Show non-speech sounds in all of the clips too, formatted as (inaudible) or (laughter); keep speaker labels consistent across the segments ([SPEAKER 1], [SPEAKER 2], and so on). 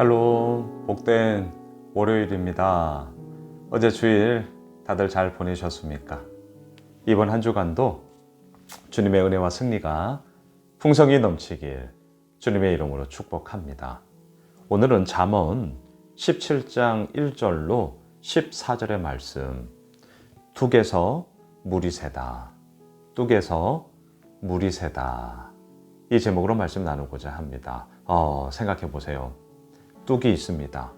[SPEAKER 1] 샬롬, 복된 월요일입니다. 어제 주일 다들 잘 보내셨습니까? 이번 한 주간도 주님의 은혜와 승리가 풍성히 넘치길 주님의 이름으로 축복합니다. 오늘은 잠언 17장 1절로 14절의 말씀 뚝에서 물이 새다. 뚝에서 물이 새다. 이 제목으로 말씀 나누고자 합니다. 어, 생각해 보세요. 뚝이 있습니다.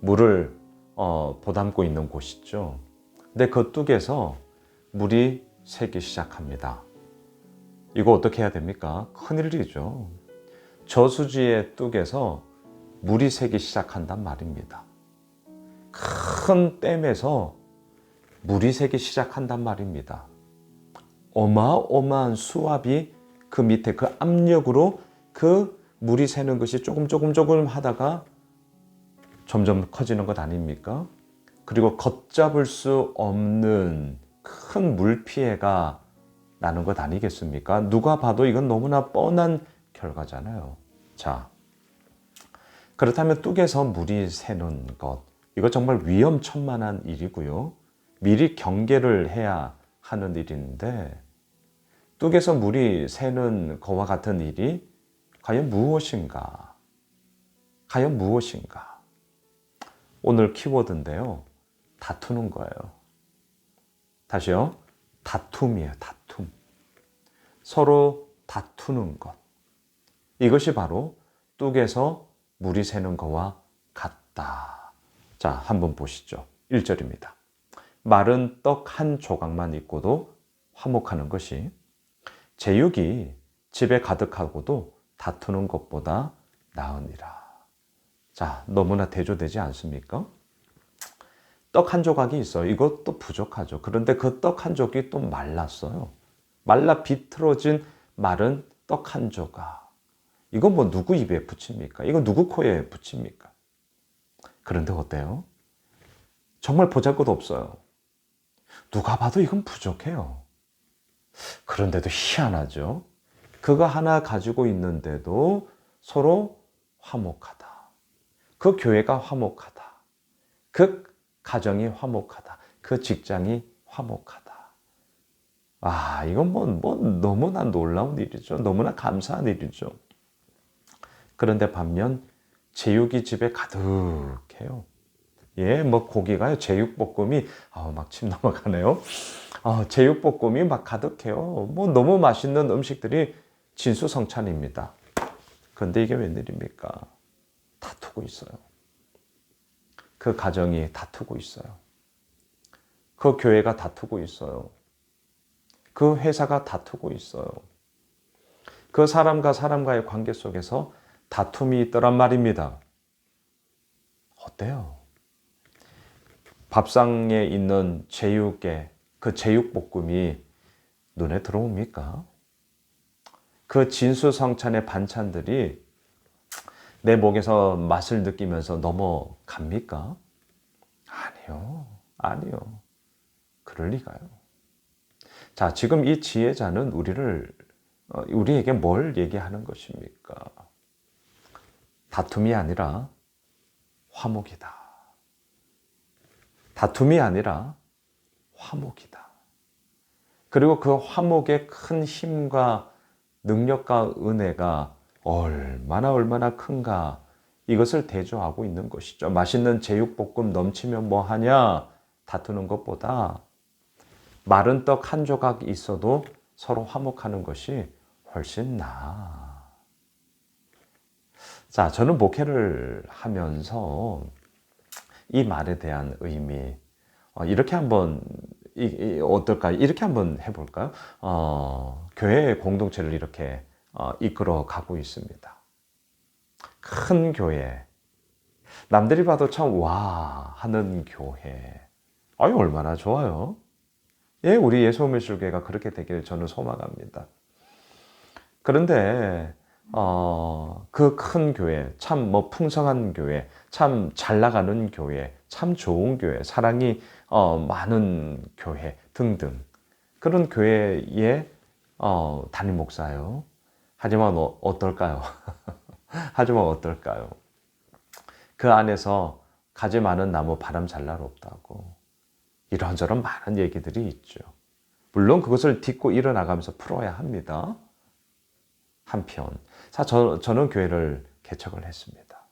[SPEAKER 1] 물을 어, 보담고 있는 곳이죠. 근데 그 뚝에서 물이 새기 시작합니다. 이거 어떻게 해야 됩니까? 큰일이죠. 저수지의 뚝에서 물이 새기 시작한단 말입니다. 큰 댐에서 물이 새기 시작한단 말입니다. 어마어마한 수압이 그 밑에 그 압력으로 그 물이 새는 것이 조금 조금 조금 하다가 점점 커지는 것 아닙니까? 그리고 걷잡을 수 없는 큰 물 피해가 나는 것 아니겠습니까? 누가 봐도 이건 너무나 뻔한 결과잖아요. 자, 그렇다면 뚝에서 물이 새는 것, 이거 정말 위험천만한 일이고요. 미리 경계를 해야 하는 일인데, 뚝에서 물이 새는 것과 같은 일이 과연 무엇인가? 과연 무엇인가? 오늘 키워드인데요. 다투는 거예요. 다시요. 다툼이에요. 다툼. 서로 다투는 것. 이것이 바로 뚝에서 물이 새는 것과 같다. 자, 한번 보시죠. 1절입니다. 마른 떡 한 조각만 있고도 화목하는 것이 제육이 집에 가득하고도 다투는 것보다 나으니라. 자, 너무나 대조되지 않습니까? 떡 한 조각이 있어요. 이것도 부족하죠. 그런데 그 떡 한 조각이 또 말랐어요. 말라 비틀어진 마른 떡 한 조각. 이거 뭐 누구 입에 붙입니까? 이거 누구 코에 붙입니까? 그런데 어때요? 정말 보잘 것 없어요. 누가 봐도 이건 부족해요. 그런데도 희한하죠. 그거 하나 가지고 있는데도 서로 화목하다. 그 교회가 화목하다. 그 가정이 화목하다. 그 직장이 화목하다. 아, 이건 뭐, 뭐 너무나 놀라운 일이죠. 너무나 감사한 일이죠. 그런데 반면 제육이 집에 가득해요. 예, 뭐 고기가요. 제육볶음이 아, 막침 (laughs) 넘어가네요. 아, 제육볶음이 막 가득해요. 뭐 너무 맛있는 음식들이 진수성찬입니다. 그런데 이게 웬일입니까? 다투고 있어요. 그 가정이 다투고 있어요. 그 교회가 다투고 있어요. 그 회사가 다투고 있어요. 그 사람과 사람과의 관계 속에서 다툼이 있더란 말입니다. 어때요? 밥상에 있는 제육에 그 제육볶음이 눈에 들어옵니까? 그 진수성찬의 반찬들이 내 목에서 맛을 느끼면서 넘어갑니까? 아니요. 아니요. 그럴 리가요. 자, 지금 이 지혜자는 우리를, 어, 우리에게 뭘 얘기하는 것입니까? 다툼이 아니라 화목이다. 다툼이 아니라 화목이다. 그리고 그 화목의 큰 힘과 능력과 은혜가 얼마나 얼마나 큰가 이것을 대조하고 있는 것이죠. 맛있는 제육볶음 넘치면 뭐 하냐 다투는 것보다 마른 떡 한 조각 있어도 서로 화목하는 것이 훨씬 나아. 자, 저는 목회를 하면서 이 말에 대한 의미 어, 이렇게 한번 이, 이, 어떨까 이렇게 한번 해볼까요? 어, 교회 공동체를 이렇게 어, 이끌어 가고 있습니다. 큰 교회 남들이 봐도 참 와 하는 교회 아유 얼마나 좋아요. 예, 우리 예수미술교회가 그렇게 되기를 저는 소망합니다. 그런데 어, 그 큰 교회, 참 뭐 풍성한 교회, 참 잘 나가는 교회, 참 좋은 교회, 사랑이 어, 많은 교회 등등 그런 교회의 어, 담임 목사요. 하지만 어, 어떨까요? (laughs) 하지만 어떨까요? 그 안에서 가지 많은 나무 바람 잘 날 없다고 이런저런 많은 얘기들이 있죠. 물론 그것을 딛고 일어나가면서 풀어야 합니다. 한편, 자, 저, 저는 교회를 개척을 했습니다.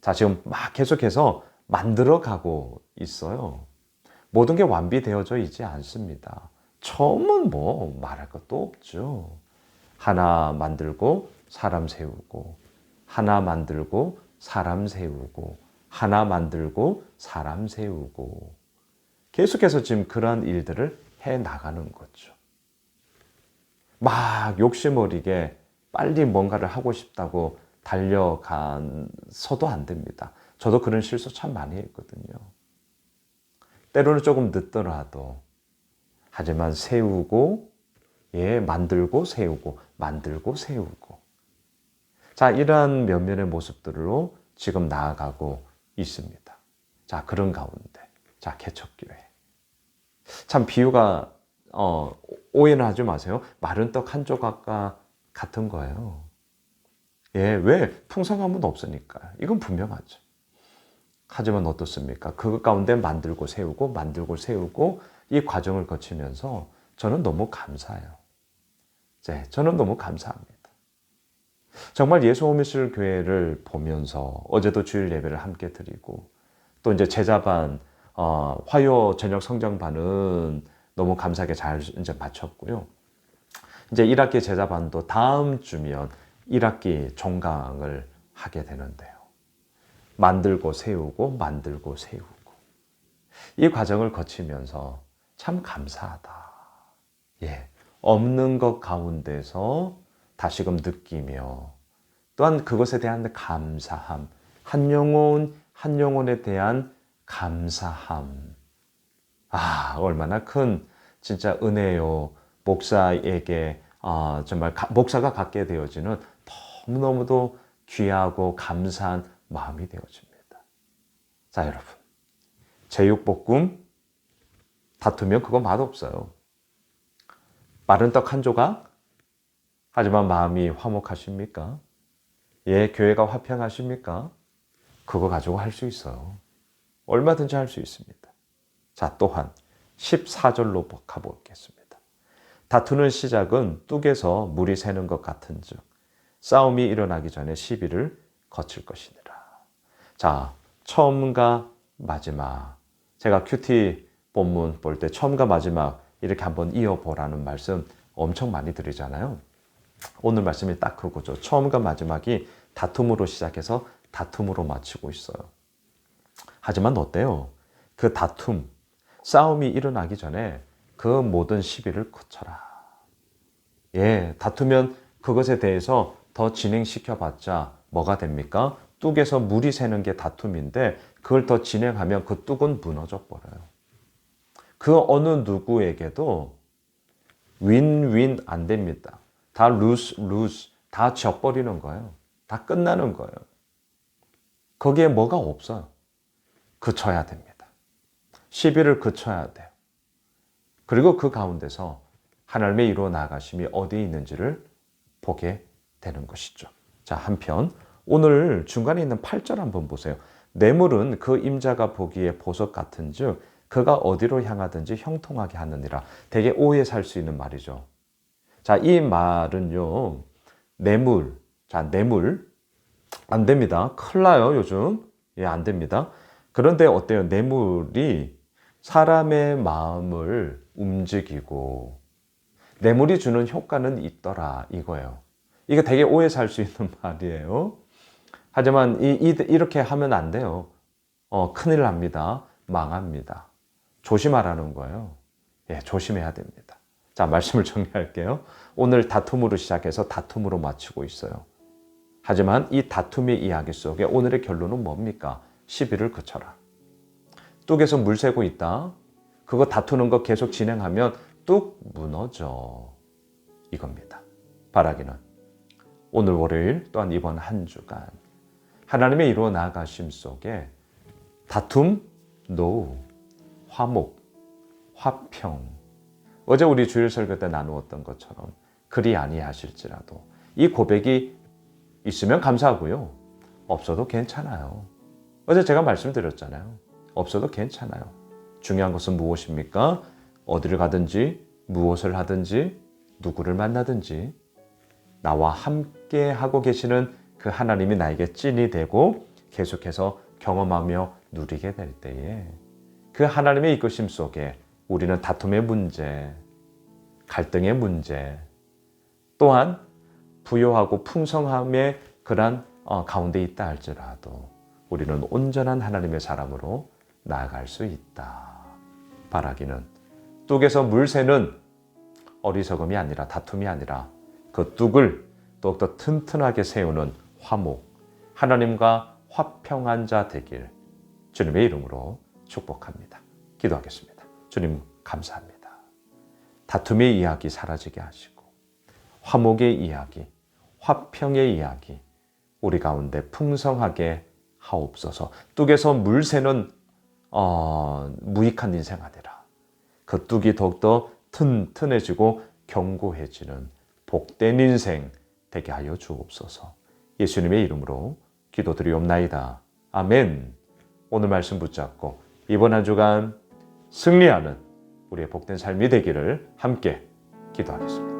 [SPEAKER 1] 자, 지금 막 계속해서 만들어 가고 있어요. 모든 게 완비되어져 있지 않습니다. 처음은 뭐 말할 것도 없죠. 하나 만들고 사람 세우고, 하나 만들고 사람 세우고, 하나 만들고 사람 세우고, 계속해서 지금 그러한 일들을 해 나가는 거죠. 막 욕심 어리게 빨리 뭔가를 하고 싶다고 달려가서도 안 됩니다. 저도 그런 실수 참 많이 했거든요. 때로는 조금 늦더라도 하지만 세우고 예 만들고 세우고 만들고 세우고 자 이러한 면면의 모습들로 지금 나아가고 있습니다. 자 그런 가운데 자 개척교회 참 비유가 어, 오해는 하지 마세요. 마른 떡 한 조각과 같은 거예요. 예, 왜? 풍성함은 없으니까. 이건 분명하죠. 하지만 어떻습니까? 그 가운데 만들고 세우고 만들고 세우고 이 과정을 거치면서 저는 너무 감사해요. 네, 저는 너무 감사합니다. 정말 예수 오미실 교회를 보면서 어제도 주일 예배를 함께 드리고 또 이제 제자반 어, 화요 저녁 성장반은 너무 감사하게 잘 이제 마쳤고요. 이제 1학기 제자반도 다음 주면 1학기 종강을 하게 되는데요. 만들고 세우고 만들고 세우고 이 과정을 거치면서 참 감사하다. 예. 없는 것 가운데서 다시금 느끼며 또한 그것에 대한 감사함, 한 영혼 한 영혼에 대한 감사함. 아, 얼마나 큰 진짜 은혜요. 목사에게 아, 정말 가, 목사가 갖게 되어지는 너무너무도 귀하고 감사한 마음이 되어집니다. 자, 여러분. 제육볶음 다투면 그거 맛없어요. 마른 떡 한 조각? 하지만 마음이 화목하십니까? 예, 교회가 화평하십니까? 그거 가지고 할 수 있어요. 얼마든지 할 수 있습니다. 자, 또한 14절로 가보겠습니다. 다투는 시작은 뚝에서 물이 새는 것 같은 즉 싸움이 일어나기 전에 시비를 거칠 것이니라. 자, 처음과 마지막. 제가 큐티 본문 볼 때 처음과 마지막 이렇게 한번 이어보라는 말씀 엄청 많이 드리잖아요. 오늘 말씀이 딱 그거죠. 처음과 마지막이 다툼으로 시작해서 다툼으로 마치고 있어요. 하지만 어때요? 그 다툼, 싸움이 일어나기 전에 그 모든 시비를 거쳐라. 예, 다투면 그것에 대해서 더 진행시켜 봤자 뭐가 됩니까? 뚝에서 물이 새는 게 다툼인데 그걸 더 진행하면 그 뚝은 무너져 버려요. 그 어느 누구에게도 윈윈 안 됩니다. 다 루스 루스 다 져버리는 거예요. 다 끝나는 거예요. 거기에 뭐가 없어요. 그쳐야 됩니다. 시비를 그쳐야 돼요. 그리고 그 가운데서 하나님의 이루어 나가심이 어디에 있는지를 보게 되는 것이죠. 자, 한편 오늘 중간에 있는 8절 한번 보세요. 뇌물은 그 임자가 보기에 보석 같은즉 그가 어디로 향하든지 형통하게 하느니라. 되게 오해 살 수 있는 말이죠. 자, 이 말은요. 뇌물. 자, 뇌물 안 됩니다. 큰일 나요, 요즘. 예, 안 됩니다. 그런데 어때요? 뇌물이 사람의 마음을 움직이고 뇌물이 주는 효과는 있더라 이거예요. 이거 되게 오해 살 수 있는 (laughs) 말이에요. 하지만 이, 이, 이 렇게 하면 안 돼요. 어, 큰일 납니다. 망합니다. 조심하라는 거예요. 예, 조심해야 됩니다. 자, 말씀을 정리할게요. 오늘 다툼으로 시작해서 다툼으로 마치고 있어요. 하지만 이 다툼의 이야기 속에 오늘의 결론은 뭡니까? 시비를 그쳐라. 뚝에서 물 새고 있다. 그거 다투는 거 계속 진행하면 뚝 무너져. 이겁니다. 바라기는 오늘 월요일 또한 이번 한 주간 하나님의 이루어 나가심 속에 다툼, 노, 화목, 화평. 어제 우리 주일 설교 때 나누었던 것처럼 그리 아니하실지라도 이 고백이 있으면 감사하고요. 없어도 괜찮아요. 어제 제가 말씀드렸잖아요. 없어도 괜찮아요. 중요한 것은 무엇입니까? 어디를 가든지 무엇을 하든지 누구를 만나든지 나와 함께 하고 계시는 그 하나님이 나에게 찐이 되고 계속해서 경험하며 누리게 될 때에 그 하나님의 이끄심 속에 우리는 다툼의 문제, 갈등의 문제, 또한 부요하고 풍성함의 그러한 어, 가운데 있다 할지라도 우리는 온전한 하나님의 사람으로 나아갈 수 있다. 바라기는 뚝에서 물 새는 어리석음이 아니라 다툼이 아니라 그 뚝을 더욱더 튼튼하게 세우는 화목, 하나님과 화평한 자 되길 주님의 이름으로 축복합니다. 기도하겠습니다. 주님 감사합니다. 다툼의 이야기 사라지게 하시고 화목의 이야기, 화평의 이야기 우리 가운데 풍성하게 하옵소서. 뚝에서 물 새는 어, 무익한 인생 아니라 그 뚝이 더욱더 튼튼해지고 견고해지는 복된 인생 되게 하여 주옵소서. 예수님의 이름으로 기도드리옵나이다. 아멘. 오늘 말씀 붙잡고 이번 한 주간 승리하는 우리의 복된 삶이 되기를 함께 기도하겠습니다.